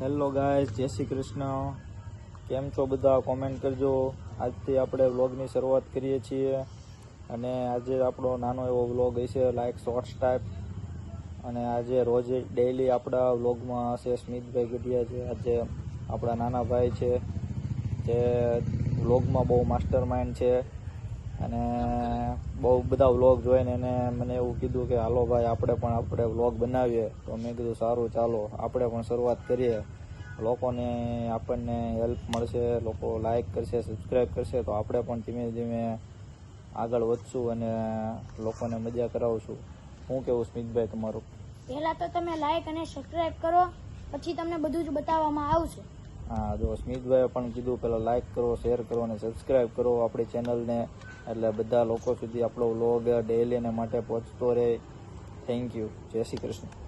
Hello ગાય જય શ્રી કૃષ્ણ. કેમ છો બધા? કોમેન્ટ કરજો. આજથી આપણે વ્લોગની શરૂઆત કરીએ છીએ. અને આજે આપણો નાનો એવો વ્લોગ હશે લાઈક શોર્ટ્સ ટાઈપ અને આજે રોજ ડેઈલી આપણા વ્લોગમાં હશે સ્મિતભાઈ ગઢિયા છે. આજે આપણા નાના ભાઈ છે, જે વ્લોગમાં બહુ માસ્ટર માઇન્ડ છે. અને બહુ બધા વ્લોગ જોઈને એને મને એવું કીધું કે, હાલો ભાઈ, આપણે પણ આપણે વ્લોગ બનાવીએ. તો મેં કીધું, સારું, ચાલો, આપણે પણ શરૂઆત કરીએ. લોકોને આપણને હેલ્પ મળશે, લોકો લાઇક કરશે સબસ્ક્રાઈબ કરશે, તો આપણે પણ ધીમે ધીમે આગળ વધશું અને લોકોને મજા કરાવશું. હું કેવું સ્મિતભાઈ તમારું? પહેલા તો તમે લાઇક અને સબસ્ક્રાઈબ કરો, પછી તમને બધું જ બતાવવામાં આવશે. હા જો સ્મિતભાઈએ પણ કીધું પેલા લાઇક કરો શેર કરો અને સબસ્ક્રાઈબ કરો આપણી ચેનલને એટલે બધા લોકો સુધી આપણો વ્લોગ ડેઈલી માટે પહોંચતો રહે. થેન્ક યુ જય શ્રી કૃષ્ણ.